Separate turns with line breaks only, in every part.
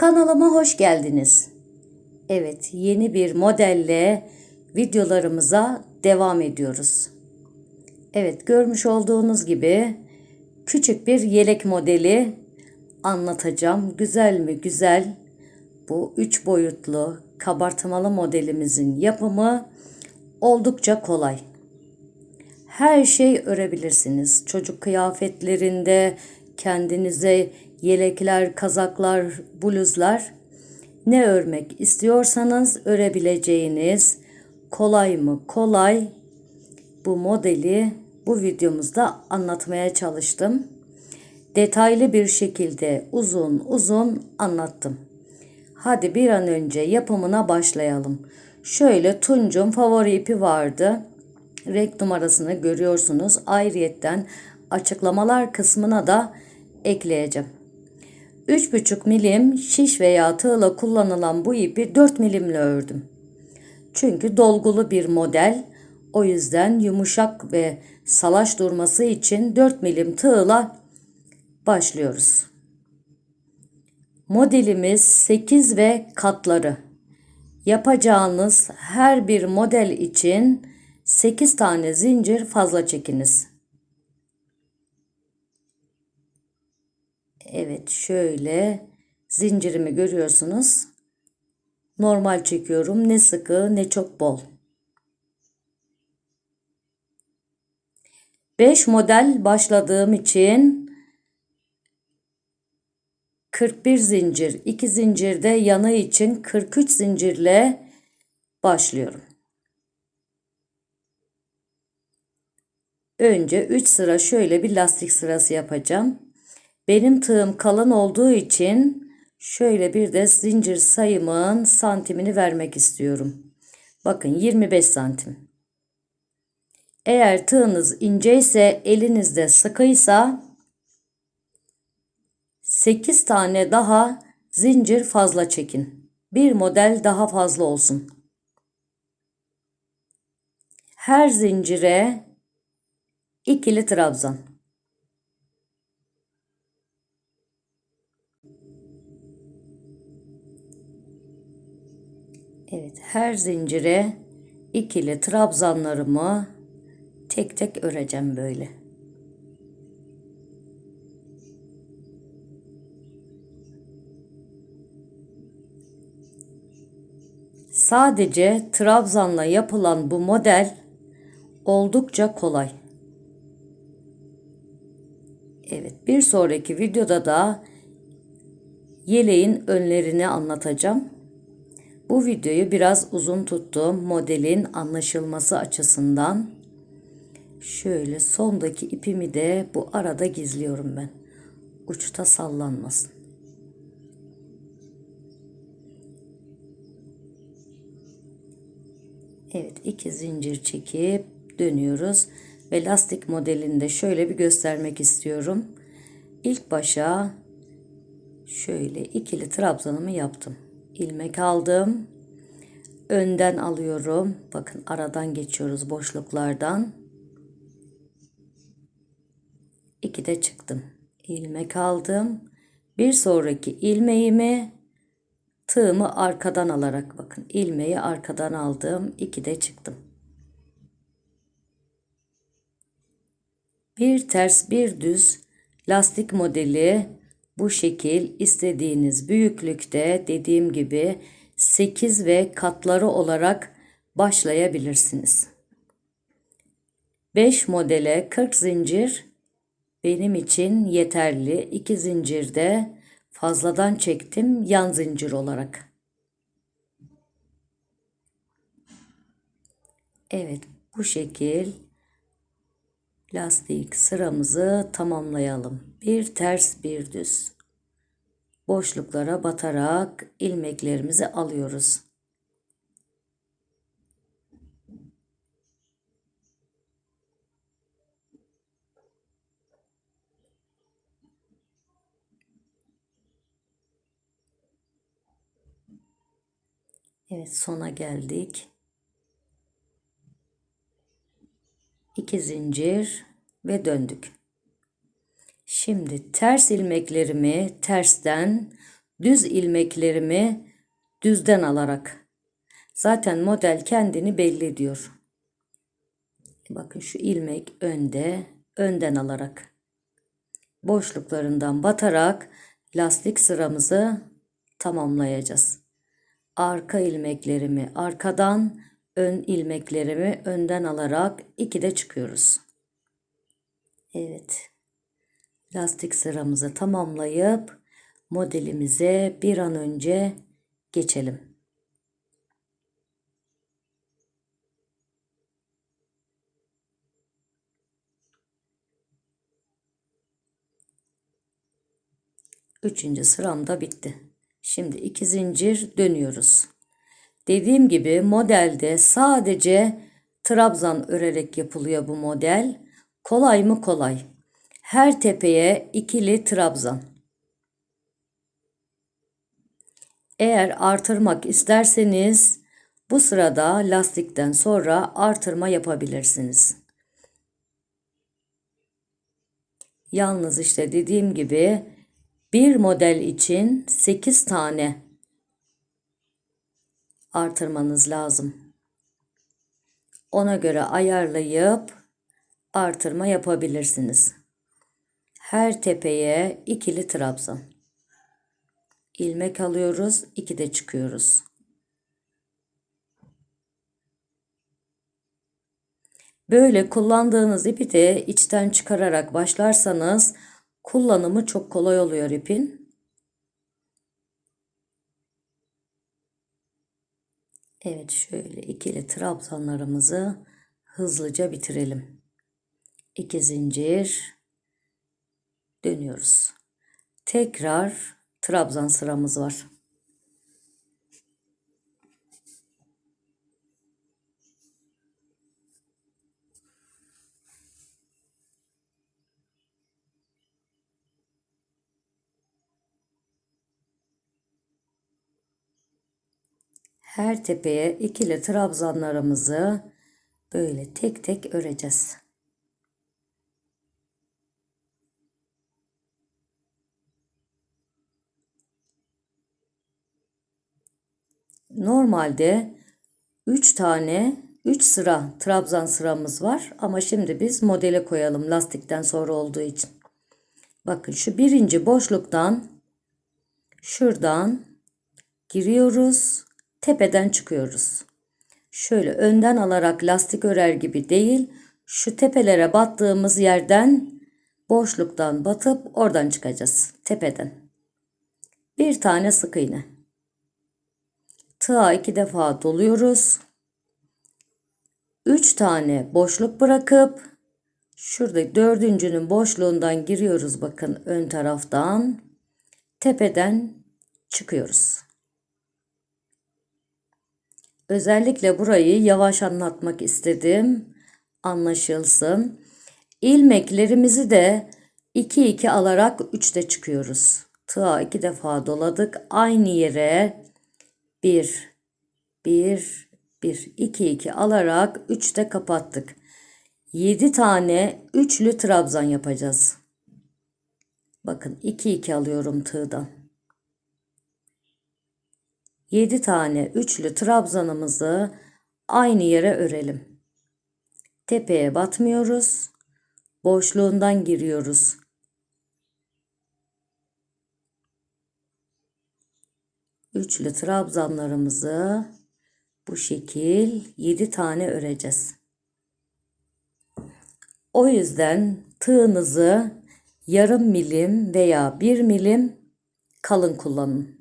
Kanalıma hoş geldiniz. Evet, yeni bir modelle videolarımıza devam ediyoruz. Evet, görmüş olduğunuz gibi küçük bir yelek modeli anlatacağım. Güzel mi? Güzel. Bu üç boyutlu kabartmalı modelimizin yapımı oldukça kolay. Her şey örebilirsiniz. Çocuk kıyafetlerinde kendinize yelekler, kazaklar, bluzlar ne örmek istiyorsanız örebileceğiniz kolay mı kolay bu modeli bu videomuzda anlatmaya çalıştım. Detaylı bir şekilde uzun uzun anlattım. Hadi bir an önce yapımına başlayalım. Şöyle Tunç'un favori ipi vardı. Renk numarasını görüyorsunuz. Ayrıyetten açıklamalar kısmına da ekleyeceğim. 3,5 milim şiş veya tığla kullanılan bu ipi 4 milimle ördüm. Çünkü dolgulu bir model. O yüzden yumuşak ve salaş durması için 4 milim tığla başlıyoruz. Modelimiz 8 ve katları. Yapacağınız her bir model için 8 tane zincir fazla çekiniz. Evet şöyle zincirimi görüyorsunuz. Normal çekiyorum. Ne sıkı ne çok bol. 5 model başladığım için 41 zincir, 2 zincirde yanı için 43 zincirle başlıyorum. Önce 3 sıra şöyle bir lastik sırası yapacağım. Benim tığım kalın olduğu için şöyle bir de zincir sayımın santimini vermek istiyorum. Bakın 25 santim. Eğer tığınız ince ise elinizde sıkıysa 8 tane daha zincir fazla çekin. Bir model daha fazla olsun. Her zincire ikili trabzan. Evet, her zincire ikili trabzanlarımı tek tek öreceğim böyle. Sadece trabzanla yapılan bu model oldukça kolay. Evet, bir sonraki videoda da yeleğin önlerini anlatacağım. Bu videoyu biraz uzun tuttum modelin anlaşılması açısından. Şöyle sondaki ipimi de bu arada gizliyorum ben. Uçta sallanmasın. Evet iki zincir çekip dönüyoruz ve lastik modelinde şöyle bir göstermek istiyorum. İlk başa şöyle ikili trabzanımı yaptım ilmek aldım. Önden alıyorum. Bakın aradan geçiyoruz boşluklardan. İki de çıktım. ilmek aldım. Bir sonraki ilmeğimi tığımı arkadan alarak bakın ilmeği arkadan aldım. İki de çıktım. Bir ters bir düz lastik modeli bu şekil istediğiniz büyüklükte dediğim gibi 8 ve katları olarak başlayabilirsiniz. 5 modele 40 zincir benim için yeterli. 2 zincirde fazladan çektim yan zincir olarak. Evet bu şekil lastik sıramızı tamamlayalım. Bir ters bir düz. Boşluklara batarak ilmeklerimizi alıyoruz. Evet sona geldik. 2 zincir ve döndük. Şimdi ters ilmeklerimi tersten düz ilmeklerimi düzden alarak. Zaten model kendini belli ediyor. Bakın şu ilmek önde, önden alarak. Boşluklarından batarak lastik sıramızı tamamlayacağız. Arka ilmeklerimi arkadan, ön ilmeklerimi önden alarak ikide çıkıyoruz. Evet. Lastik sıramızı tamamlayıp modelimize bir an önce geçelim. Üçüncü sıram da bitti. Şimdi iki zincir dönüyoruz. Dediğim gibi modelde sadece trabzan örerek yapılıyor bu model. Kolay mı kolay. Her tepeye ikili trabzan. Eğer artırmak isterseniz bu sırada lastikten sonra artırma yapabilirsiniz. Yalnız işte dediğim gibi bir model için 8 tane artırmanız lazım. Ona göre ayarlayıp artırma yapabilirsiniz. Her tepeye ikili trabzan. ilmek alıyoruz, iki de çıkıyoruz. Böyle kullandığınız ipi de içten çıkararak başlarsanız kullanımı çok kolay oluyor ipin. Evet şöyle ikili trabzanlarımızı hızlıca bitirelim. İki zincir dönüyoruz. Tekrar trabzan sıramız var. Her tepeye ikili trabzanlarımızı böyle tek tek öreceğiz. Normalde 3 tane 3 sıra trabzan sıramız var ama şimdi biz modele koyalım lastikten sonra olduğu için. Bakın şu birinci boşluktan şuradan giriyoruz tepeden çıkıyoruz. Şöyle önden alarak lastik örer gibi değil şu tepelere battığımız yerden boşluktan batıp oradan çıkacağız tepeden. Bir tane sık iğne. Tığa iki defa doluyoruz. Üç tane boşluk bırakıp şurada dördüncünün boşluğundan giriyoruz bakın ön taraftan. Tepeden çıkıyoruz. Özellikle burayı yavaş anlatmak istedim. Anlaşılsın. İlmeklerimizi de 2 2 alarak 3'te çıkıyoruz. Tığa iki defa doladık. Aynı yere 1 1 1 2 2 alarak 3'te kapattık. 7 tane üçlü trabzan yapacağız. Bakın 2 2 alıyorum tığdan. 7 tane üçlü trabzanımızı aynı yere örelim. Tepeye batmıyoruz. Boşluğundan giriyoruz. Üçlü trabzanlarımızı bu şekil 7 tane öreceğiz. O yüzden tığınızı yarım milim veya bir milim kalın kullanın.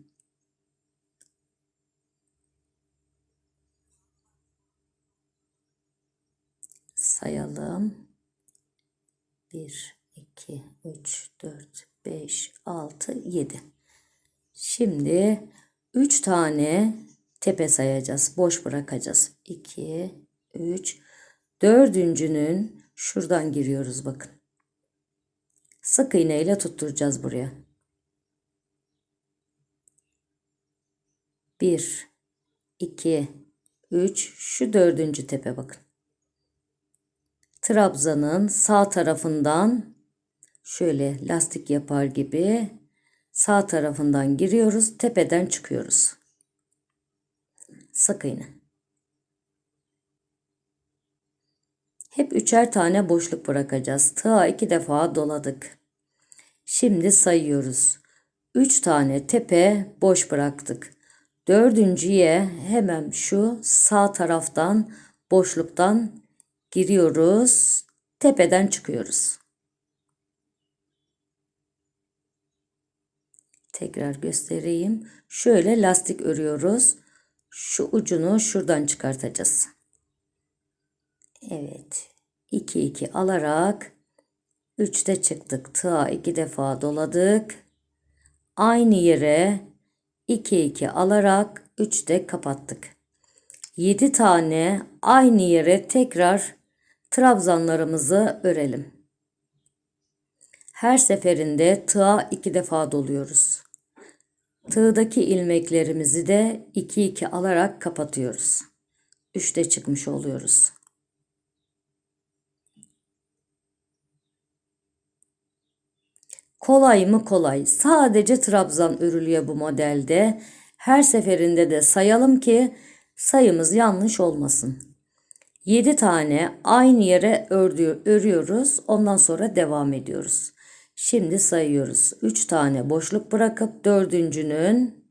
sayalım. 1, 2, 3, 4, 5, 6, 7. Şimdi 3 tane tepe sayacağız. Boş bırakacağız. 2, 3, dördüncünün şuradan giriyoruz bakın. Sık iğne ile tutturacağız buraya. 1, 2, 3, şu dördüncü tepe bakın. Trabzanın sağ tarafından şöyle lastik yapar gibi Sağ tarafından giriyoruz. Tepeden çıkıyoruz. Sık iğne. Hep üçer tane boşluk bırakacağız. Tığa iki defa doladık. Şimdi sayıyoruz. Üç tane tepe boş bıraktık. Dördüncüye hemen şu sağ taraftan boşluktan giriyoruz. Tepeden çıkıyoruz. Tekrar göstereyim. Şöyle lastik örüyoruz. Şu ucunu şuradan çıkartacağız. Evet. 2 2 alarak 3'te çıktık. Tığa 2 defa doladık. Aynı yere 2 2 alarak 3'te kapattık. 7 tane aynı yere tekrar trabzanlarımızı örelim. Her seferinde tığa 2 defa doluyoruz. Tığdaki ilmeklerimizi de 2 2 alarak kapatıyoruz. 3'te çıkmış oluyoruz. Kolay mı kolay. Sadece trabzan örülüyor bu modelde. Her seferinde de sayalım ki sayımız yanlış olmasın. 7 tane aynı yere ördü, örüyoruz. Ondan sonra devam ediyoruz. Şimdi sayıyoruz. 3 tane boşluk bırakıp dördüncünün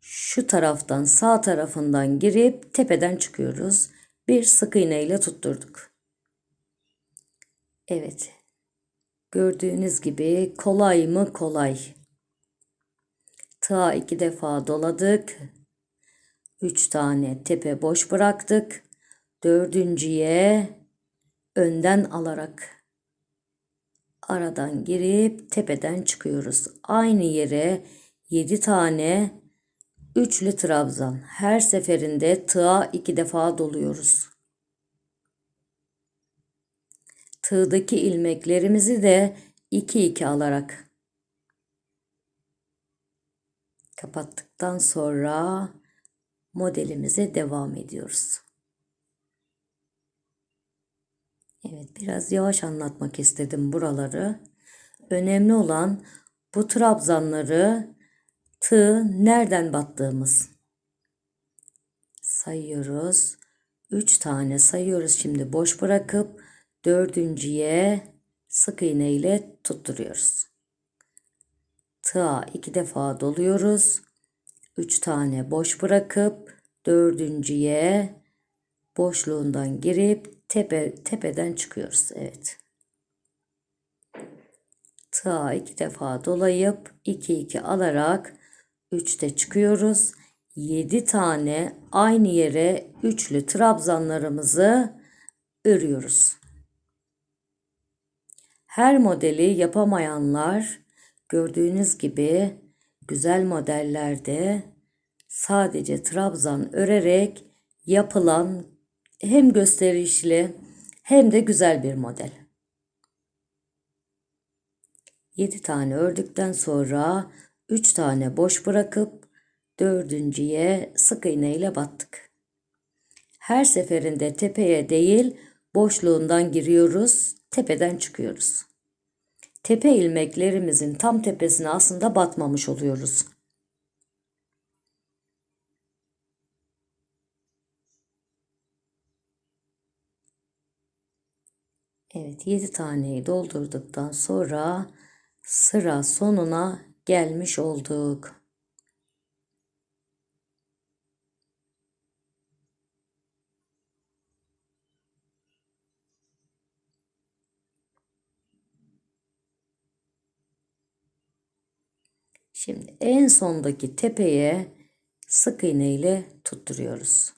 şu taraftan sağ tarafından girip tepeden çıkıyoruz. Bir sık iğne ile tutturduk. Evet. Gördüğünüz gibi kolay mı kolay. Ta iki defa doladık. Üç tane tepe boş bıraktık. Dördüncüye önden alarak aradan girip tepeden çıkıyoruz. Aynı yere 7 tane üçlü trabzan. Her seferinde tığa iki defa doluyoruz. Tığdaki ilmeklerimizi de 2 2 alarak kapattıktan sonra modelimize devam ediyoruz. Evet biraz yavaş anlatmak istedim buraları. Önemli olan bu trabzanları tığ nereden battığımız. Sayıyoruz. 3 tane sayıyoruz şimdi boş bırakıp dördüncüye sık iğne ile tutturuyoruz. Tığa iki defa doluyoruz. 3 tane boş bırakıp dördüncüye boşluğundan girip tepe tepeden çıkıyoruz. Evet. Tığa iki defa dolayıp 2 2 alarak 3'te çıkıyoruz. 7 tane aynı yere üçlü trabzanlarımızı örüyoruz. Her modeli yapamayanlar gördüğünüz gibi güzel modellerde sadece trabzan örerek yapılan hem gösterişli hem de güzel bir model. 7 tane ördükten sonra 3 tane boş bırakıp dördüncüye sık iğne ile battık. Her seferinde tepeye değil boşluğundan giriyoruz, tepeden çıkıyoruz. Tepe ilmeklerimizin tam tepesine aslında batmamış oluyoruz. Evet 7 taneyi doldurduktan sonra sıra sonuna gelmiş olduk. Şimdi en sondaki tepeye sık iğne ile tutturuyoruz.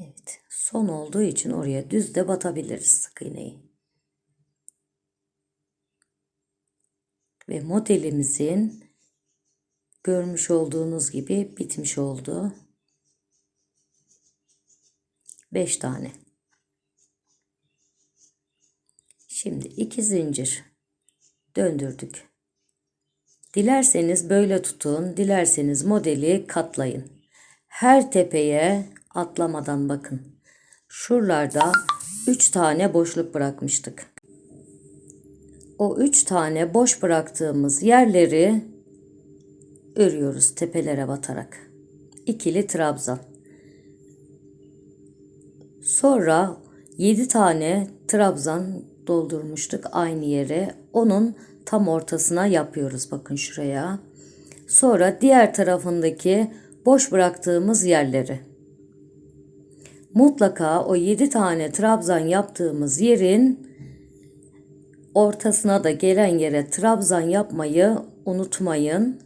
Evet, son olduğu için oraya düz de batabiliriz sık iğneyi. Ve modelimizin görmüş olduğunuz gibi bitmiş oldu. 5 tane. Şimdi iki zincir döndürdük. Dilerseniz böyle tutun, dilerseniz modeli katlayın. Her tepeye atlamadan bakın. Şuralarda 3 tane boşluk bırakmıştık. O 3 tane boş bıraktığımız yerleri örüyoruz tepelere batarak. İkili trabzan. Sonra 7 tane trabzan doldurmuştuk aynı yere. Onun tam ortasına yapıyoruz bakın şuraya. Sonra diğer tarafındaki boş bıraktığımız yerleri. Mutlaka o 7 tane trabzan yaptığımız yerin ortasına da gelen yere trabzan yapmayı unutmayın.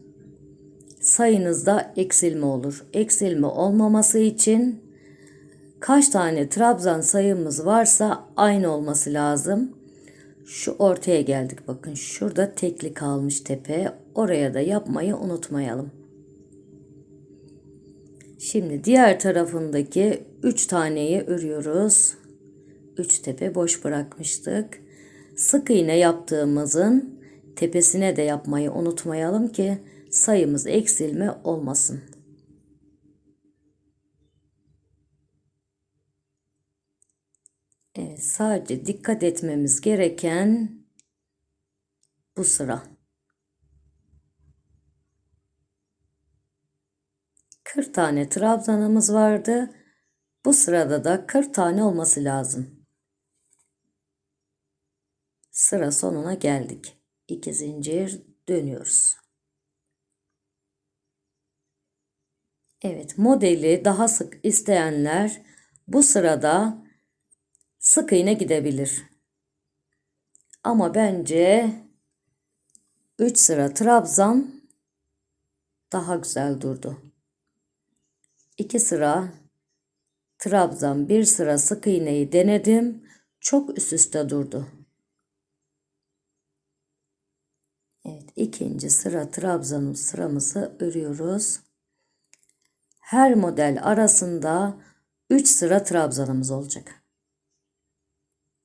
Sayınızda eksilme olur. Eksilme olmaması için kaç tane trabzan sayımız varsa aynı olması lazım. Şu ortaya geldik bakın. Şurada tekli kalmış tepe. Oraya da yapmayı unutmayalım. Şimdi diğer tarafındaki 3 taneyi örüyoruz. 3 tepe boş bırakmıştık. Sık iğne yaptığımızın tepesine de yapmayı unutmayalım ki sayımız eksilme olmasın. Evet, sadece dikkat etmemiz gereken bu sıra. 40 tane trabzanımız vardı. Bu sırada da 40 tane olması lazım. Sıra sonuna geldik. 2 zincir dönüyoruz. Evet, modeli daha sık isteyenler bu sırada sık iğne gidebilir. Ama bence 3 sıra trabzan daha güzel durdu. 2 sıra trabzan, bir sıra sık iğneyi denedim. Çok üst üste durdu. Evet, ikinci sıra trabzanım sıramızı örüyoruz. Her model arasında 3 sıra trabzanımız olacak.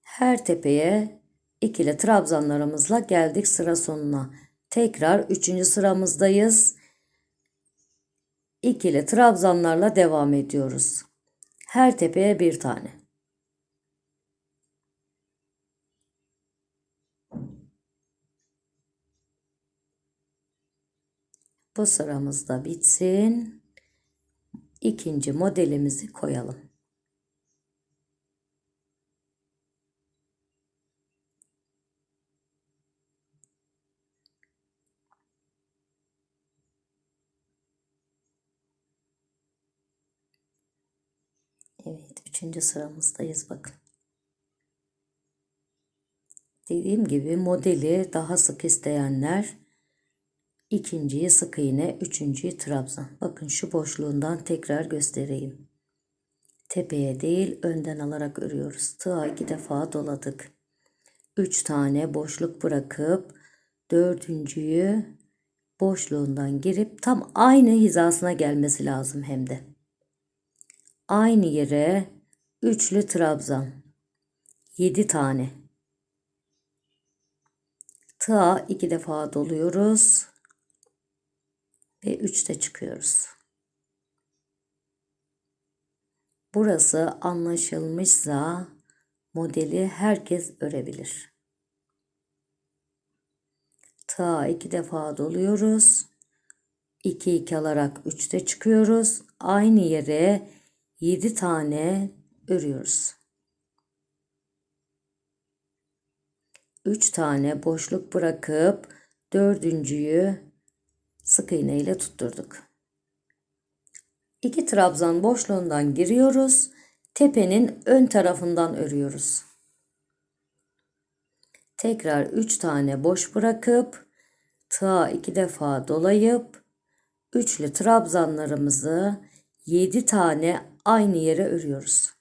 Her tepeye ikili trabzanlarımızla geldik sıra sonuna. Tekrar 3. sıramızdayız. İkili trabzanlarla devam ediyoruz. Her tepeye bir tane. Bu sıramız da bitsin. İkinci modelimizi koyalım. Evet, üçüncü sıramızdayız bakın. Dediğim gibi modeli daha sık isteyenler ikinciyi sık iğne, üçüncüyü trabzan. Bakın şu boşluğundan tekrar göstereyim. Tepeye değil önden alarak örüyoruz. Tığa iki defa doladık. Üç tane boşluk bırakıp dördüncüyü boşluğundan girip tam aynı hizasına gelmesi lazım hem de aynı yere üçlü trabzan 7 tane tığa iki defa doluyoruz ve üçte çıkıyoruz. Burası anlaşılmışsa modeli herkes örebilir. Tığa iki defa doluyoruz. 2 2 alarak üçte çıkıyoruz. Aynı yere 7 tane örüyoruz. 3 tane boşluk bırakıp dördüncüyü sık iğne ile tutturduk. 2 trabzan boşluğundan giriyoruz. Tepenin ön tarafından örüyoruz. Tekrar 3 tane boş bırakıp tığa 2 defa dolayıp üçlü trabzanlarımızı 7 tane aynı yere örüyoruz.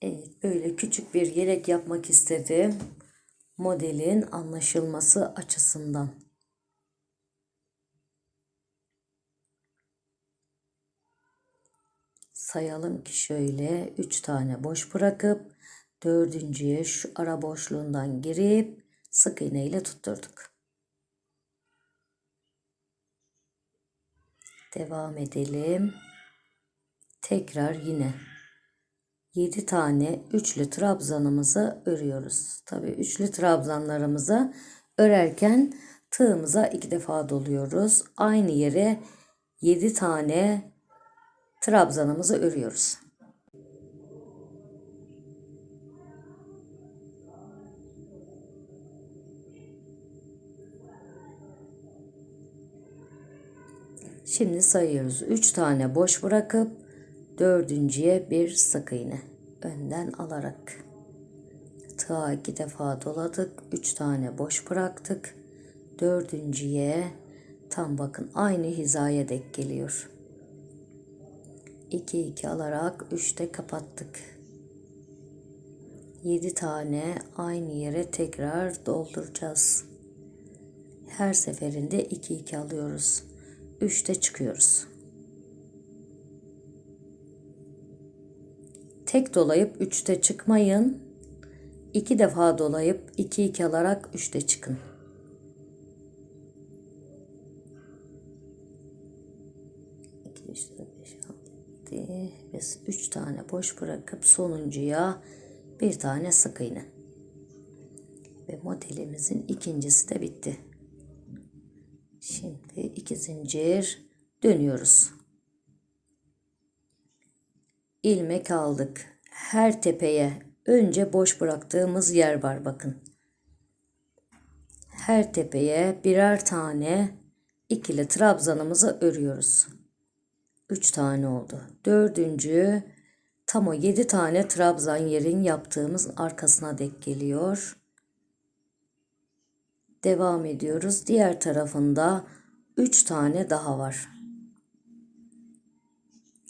Evet, böyle küçük bir yelek yapmak istedim. Modelin anlaşılması açısından. Sayalım ki şöyle 3 tane boş bırakıp dördüncüye şu ara boşluğundan girip sık iğne ile tutturduk. Devam edelim. Tekrar yine 7 tane üçlü trabzanımızı örüyoruz. Tabii üçlü trabzanlarımızı örerken tığımıza iki defa doluyoruz. Aynı yere 7 tane trabzanımızı örüyoruz. Şimdi sayıyoruz. 3 tane boş bırakıp dördüncüye bir sık iğne önden alarak tığa iki defa doladık. 3 tane boş bıraktık. Dördüncüye tam bakın aynı hizaya dek geliyor. 2 2 alarak 3'te kapattık. 7 tane aynı yere tekrar dolduracağız. Her seferinde 2 2 alıyoruz. 3'te çıkıyoruz. Tek dolayıp 3'te çıkmayın. 2 defa dolayıp 2 2 alarak 3'te çıkın. İki, üç, dört, beş, yedi. Biz 3 tane boş bırakıp sonuncuya bir tane sık iğne. Ve modelimizin ikincisi de bitti. Şimdi iki zincir dönüyoruz. İlmek aldık. Her tepeye önce boş bıraktığımız yer var bakın. Her tepeye birer tane ikili trabzanımızı örüyoruz. Üç tane oldu. Dördüncü tam o yedi tane trabzan yerin yaptığımız arkasına dek geliyor. Devam ediyoruz. Diğer tarafında 3 tane daha var.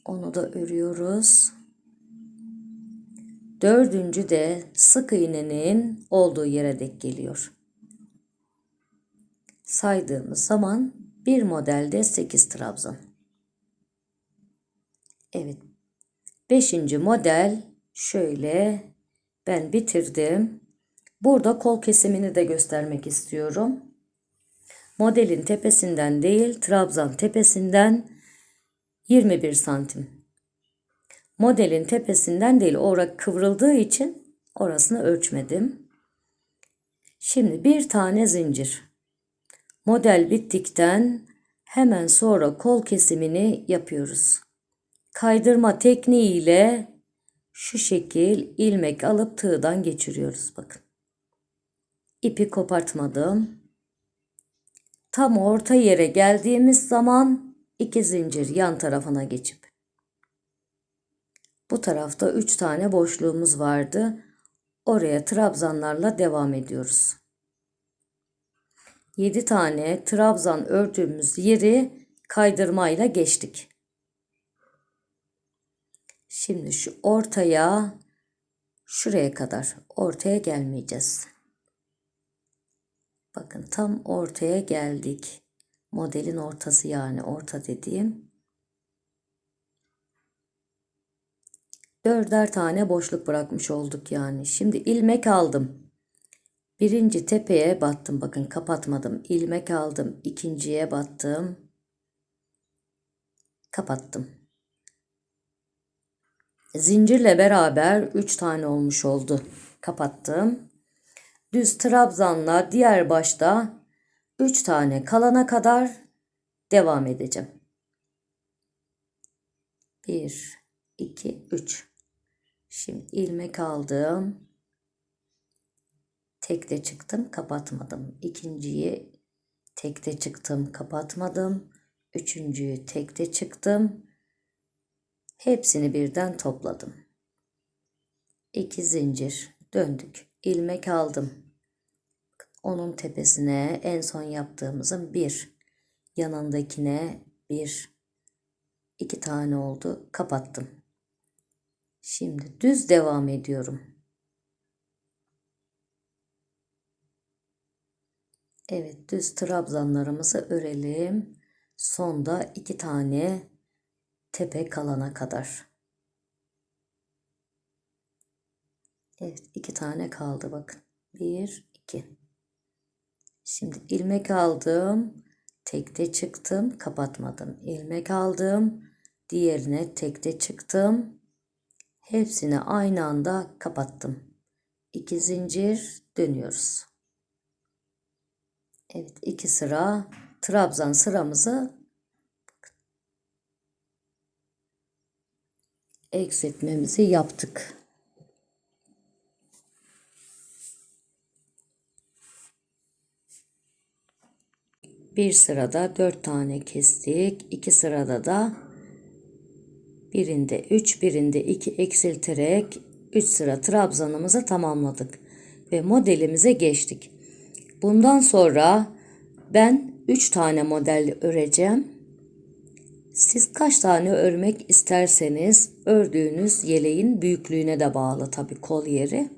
Onu da örüyoruz. Dördüncü de sık iğnenin olduğu yere dek geliyor. Saydığımız zaman bir modelde 8 trabzan. Evet. Beşinci model şöyle ben bitirdim. Burada kol kesimini de göstermek istiyorum. Modelin tepesinden değil, trabzan tepesinden 21 santim. Modelin tepesinden değil, orada kıvrıldığı için orasını ölçmedim. Şimdi bir tane zincir. Model bittikten hemen sonra kol kesimini yapıyoruz. Kaydırma tekniğiyle şu şekil ilmek alıp tığdan geçiriyoruz bakın ipi kopartmadım. Tam orta yere geldiğimiz zaman iki zincir yan tarafına geçip bu tarafta üç tane boşluğumuz vardı. Oraya trabzanlarla devam ediyoruz. 7 tane trabzan ördüğümüz yeri kaydırmayla geçtik. Şimdi şu ortaya şuraya kadar ortaya gelmeyeceğiz. Bakın tam ortaya geldik. Modelin ortası yani orta dediğim. Dörder tane boşluk bırakmış olduk yani. Şimdi ilmek aldım. Birinci tepeye battım. Bakın kapatmadım. İlmek aldım. İkinciye battım. Kapattım. Zincirle beraber 3 tane olmuş oldu. Kapattım düz trabzanla diğer başta 3 tane kalana kadar devam edeceğim. 1 2 3 Şimdi ilmek aldım. Tekte çıktım, kapatmadım. İkinciyi tekte çıktım, kapatmadım. Üçüncüyü tekte çıktım. Hepsini birden topladım. İki zincir döndük ilmek aldım. Onun tepesine en son yaptığımızın bir yanındakine bir iki tane oldu. Kapattım. Şimdi düz devam ediyorum. Evet düz trabzanlarımızı örelim. Sonda iki tane tepe kalana kadar. Evet iki tane kaldı bakın. Bir, iki. Şimdi ilmek aldım. Tekte çıktım. Kapatmadım. İlmek aldım. Diğerine tekte çıktım. Hepsini aynı anda kapattım. İki zincir dönüyoruz. Evet iki sıra trabzan sıramızı eksiltmemizi yaptık. Bir sırada dört tane kestik. iki sırada da birinde üç, birinde iki eksilterek üç sıra trabzanımızı tamamladık ve modelimize geçtik. Bundan sonra ben üç tane model öreceğim. Siz kaç tane örmek isterseniz ördüğünüz yeleğin büyüklüğüne de bağlı tabi kol yeri.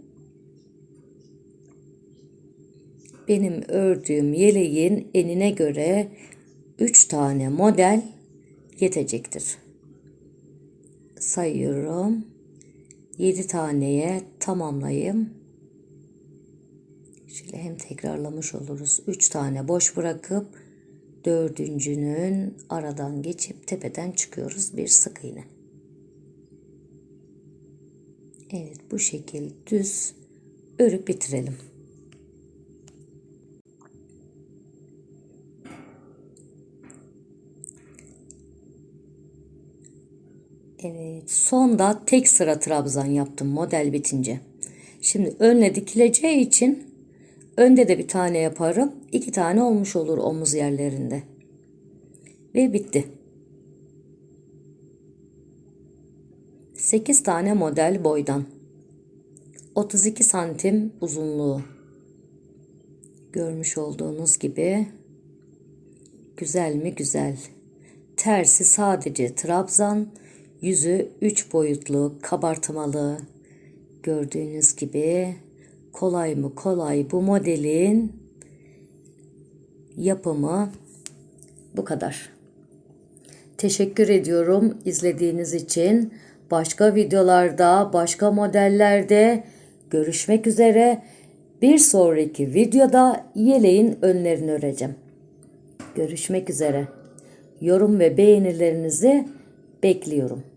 Benim ördüğüm yeleğin enine göre 3 tane model yetecektir. Sayıyorum. 7 taneye tamamlayayım. Şöyle hem tekrarlamış oluruz. 3 tane boş bırakıp dördüncünün aradan geçip tepeden çıkıyoruz bir sık iğne. Evet bu şekil düz örüp bitirelim. Evet, sonda tek sıra trabzan yaptım model bitince. Şimdi önle dikileceği için önde de bir tane yaparım. iki tane olmuş olur omuz yerlerinde. Ve bitti. 8 tane model boydan. 32 santim uzunluğu. Görmüş olduğunuz gibi güzel mi güzel. Tersi sadece trabzan, yüzü 3 boyutlu, kabartmalı. Gördüğünüz gibi kolay mı kolay bu modelin yapımı bu kadar. Teşekkür ediyorum izlediğiniz için. Başka videolarda, başka modellerde görüşmek üzere. Bir sonraki videoda yeleğin önlerini öreceğim. Görüşmek üzere. Yorum ve beğenilerinizi bekliyorum.